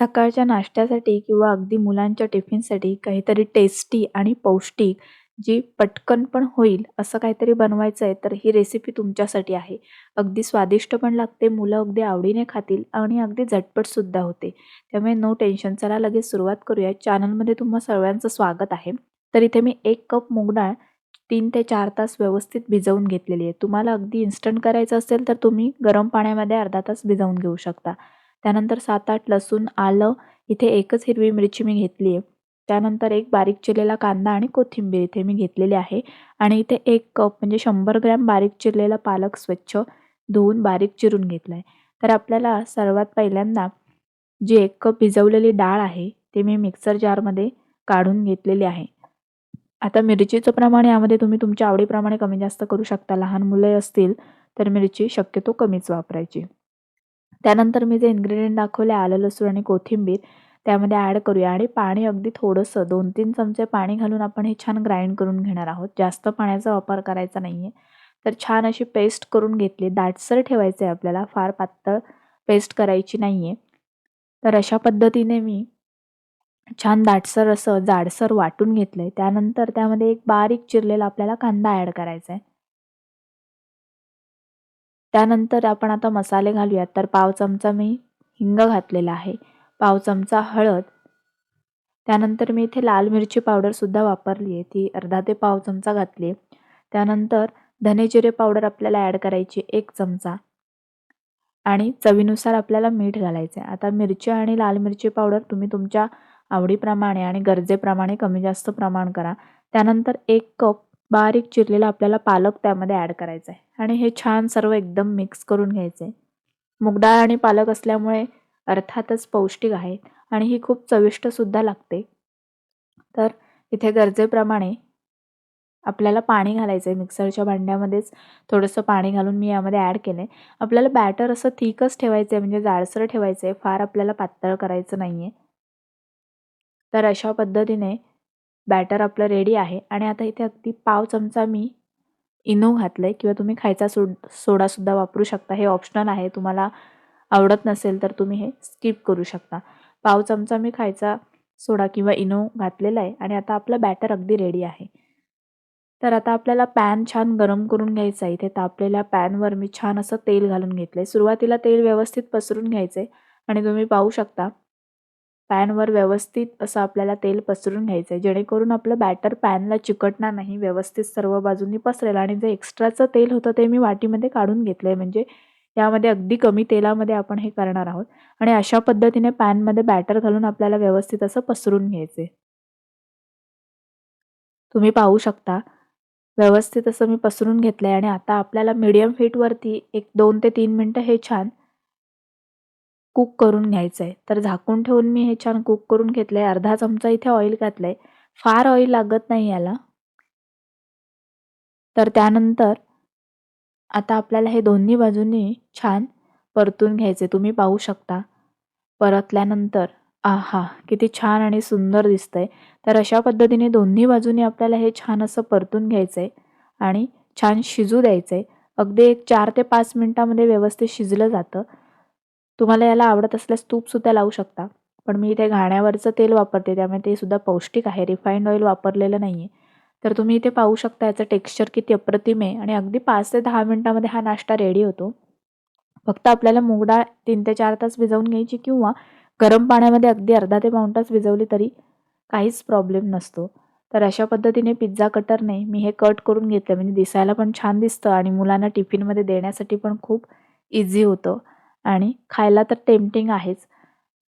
सकाळच्या नाश्त्यासाठी किंवा अगदी मुलांच्या टिफिनसाठी काहीतरी टेस्टी आणि पौष्टिक जी पटकन पण होईल असं काहीतरी बनवायचं आहे तर ही रेसिपी तुमच्यासाठी आहे. अगदी स्वादिष्ट पण लागते मुलं अगदी आवडीने खातील आणि अगदी झटपटसुद्धा होते. त्यामुळे नो टेन्शन चला लगेच सुरुवात करूया. चॅनलमध्ये तुम्हा सर्वांचं स्वागत आहे. तर इथे मी एक कप मूग डाळ तीन ते चार तास व्यवस्थित भिजवून घेतलेली आहे. तुम्हाला अगदी इन्स्टंट करायचं असेल तर तुम्ही गरम पाण्यामध्ये अर्धा तास भिजवून घेऊ शकता. त्यानंतर सात आठ लसूण आलं इथे एकच हिरवी मिरची मी घेतली आहे त्यानंतर एक बारीक चिरलेला कांदा आणि कोथिंबीर इथे मी घेतलेली आहे. आणि इथे एक कप म्हणजे शंभर ग्रॅम बारीक चिरलेला पालक स्वच्छ धुवून बारीक चिरून घेतला आहे तर आपल्याला सर्वात पहिल्यांदा जी एक कप भिजवलेली डाळ आहे ती मी मिक्सर जारमध्ये काढून घेतलेली आहे. आता मिरचीचं प्रमाण यामध्ये तुम्ही तुमच्या आवडीप्रमाणे कमी जास्त करू शकता. लहान मुले असतील तर मिरची शक्यतो कमीच वापरायची. त्यानंतर मी जे इन्ग्रेडियंट दाखवले आलं लसूण आणि कोथिंबीर त्यामध्ये ॲड करूया. आणि पाणी अगदी थोडंसं दोन तीन चमचे पाणी घालून आपण हे छान ग्राइंड करून घेणार आहोत. जास्त पाण्याचा वापर करायचा नाही आहे तर छान अशी पेस्ट करून घेतली. दाटसर ठेवायचं आहे आपल्याला. फार पातळ पेस्ट करायची नाही आहे तर अशा पद्धतीने मी छान दाटसर असं जाडसर वाटून घेतलं आहे त्यानंतर त्यामध्ये एक बारीक चिरलेला आपल्याला कांदा ॲड करायचा आहे त्यानंतर आपण आता मसाले घालूयात. तर पाव चमचा मी हिंग घातलेला आहे. पाव चमचा हळद. त्यानंतर मी इथे लाल मिरची पावडरसुद्धा वापरली आहे. ती अर्धा ते पाव चमचा घातली आहे. त्यानंतर धने जिरे पावडर आपल्याला ॲड करायची एक चमचा. आणि चवीनुसार आपल्याला मीठ घालायचं आहे. आता मिरची आणि लाल मिरची पावडर तुम्ही तुमच्या आवडीप्रमाणे आणि गरजेप्रमाणे कमी जास्त प्रमाण करा. त्यानंतर एक कप बारीक चिरलेला आपल्याला पालक त्यामध्ये ॲड करायचा आहे आणि हे छान सर्व एकदम मिक्स करून घ्यायचे आहे मुगडाळ आणि पालक असल्यामुळे अर्थातच पौष्टिक आहे आणि ही खूप चविष्टसुद्धा लागते. तर इथे गरजेप्रमाणे आपल्याला पाणी घालायचं आहे मिक्सरच्या भांड्यामध्येच. थोडंसं पाणी घालून मी यामध्ये ॲड केलं आहे आपल्याला बॅटर असं थिकच ठेवायचं आहे म्हणजे जाडसर ठेवायचं आहे फार आपल्याला पातळ करायचं नाही आहे तर अशा पद्धतीने बॅटर आपलं रेडी आहे. आणि आता इथे अगदी पाव चमचा मी इनो घातलं आहे किंवा तुम्ही खायचा सोड सोडासुद्धा वापरू शकता. हे ऑप्शनल आहे. तुम्हाला आवडत नसेल तर तुम्ही हे स्किप करू शकता. पाव चमचा मी खायचा सोडा किंवा इनो घातलेला आहे. आणि आता आपलं बॅटर अगदी रेडी आहे. तर आता आपल्याला पॅन छान गरम करून घ्यायचं आहे. इथे तापलेल्या पॅनवर मी छान असं तेल घालून घेतलं आहे सुरुवातीला तेल व्यवस्थित पसरून घ्यायचं आहे आणि तुम्ही पाहू शकता पॅनवर व्यवस्थित असं आपल्याला तेल पसरून घ्यायचं आहे जेणेकरून आपलं बॅटर पॅनला चिकटणार नाही व्यवस्थित सर्व बाजूंनी पसरेल. आणि जे एक्स्ट्राचं तेल होतं ते मी वाटीमध्ये काढून घेतलं आहे म्हणजे यामध्ये अगदी कमी तेलामध्ये आपण हे करणार आहोत. आणि अशा पद्धतीने पॅनमध्ये बॅटर घालून आपल्याला व्यवस्थित असं पसरून घ्यायचे तुम्ही पाहू शकता. व्यवस्थित असं मी पसरून घेतलं आहे आणि आता आपल्याला मीडियम हीटवरती एक दोन ते तीन मिनटं हे छान कुक करून घ्यायचं आहे तर झाकून ठेवून मी हे छान कुक करून घेतलं आहे अर्धा चमचा इथे ऑइल घातलं आहे फार ऑइल लागत नाही याला. तर त्यानंतर आता आपल्याला हे दोन्ही बाजूंनी छान परतून घ्यायचे तुम्ही पाहू शकता. परतल्यानंतर आहा किती छान आणि सुंदर दिसतंय. तर अशा पद्धतीने दोन्ही बाजूंनी आपल्याला हे छान असं परतून घ्यायचं आहे आणि छान शिजू द्यायचं आहे अगदी एक चार ते पाच मिनटामध्ये व्यवस्थित शिजलं जातं. तुम्हाला याला आवडत असल्यास तूपसुद्धा लावू शकता. पण मी इथे घाण्यावरचं तेल वापरते त्यामुळे ते सुद्धा पौष्टिक आहे. रिफाईंड ऑइल वापरलेलं नाही आहे तर तुम्ही इथे पाहू शकता याचं टेक्स्चर किती अप्रतिम आहे. आणि अगदी पाच ते दहा मिनटामध्ये हा नाश्ता रेडी होतो. फक्त आपल्याला मूग डाळ तीन ते चार तास भिजवून घ्यायची किंवा गरम पाण्यामध्ये अगदी अर्धा ते पाऊण तास भिजवली तरी काहीच प्रॉब्लेम नसतो. तर अशा पद्धतीने पिझ्झा कटरने मी हे कट करून घेतलं. म्हणजे दिसायला पण छान दिसतं आणि मुलांना टिफिनमध्ये देण्यासाठी पण खूप इझी होतं. आणि खायला तर टेम्पटिंग आहेच.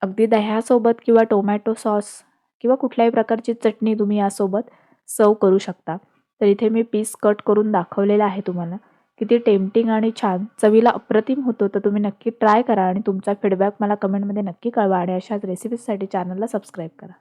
अगदी दह्यासोबत किंवा टोमॅटो सॉस किंवा कुठल्याही प्रकारची चटणी तुम्ही यासोबत सर्व करू शकता. तर इथे मी पीस कट करून दाखवलेला आहे तुम्हाला. किती टेम्पटिंग आणि छान चवीला अप्रतिम होतो तर तुम्ही नक्की ट्राय करा आणि तुमचा फीडबॅक मला कमेंटमध्ये नक्की कळवा आणि अशाच रेसिपीजसाठी चॅनलला सबस्क्राईब करा.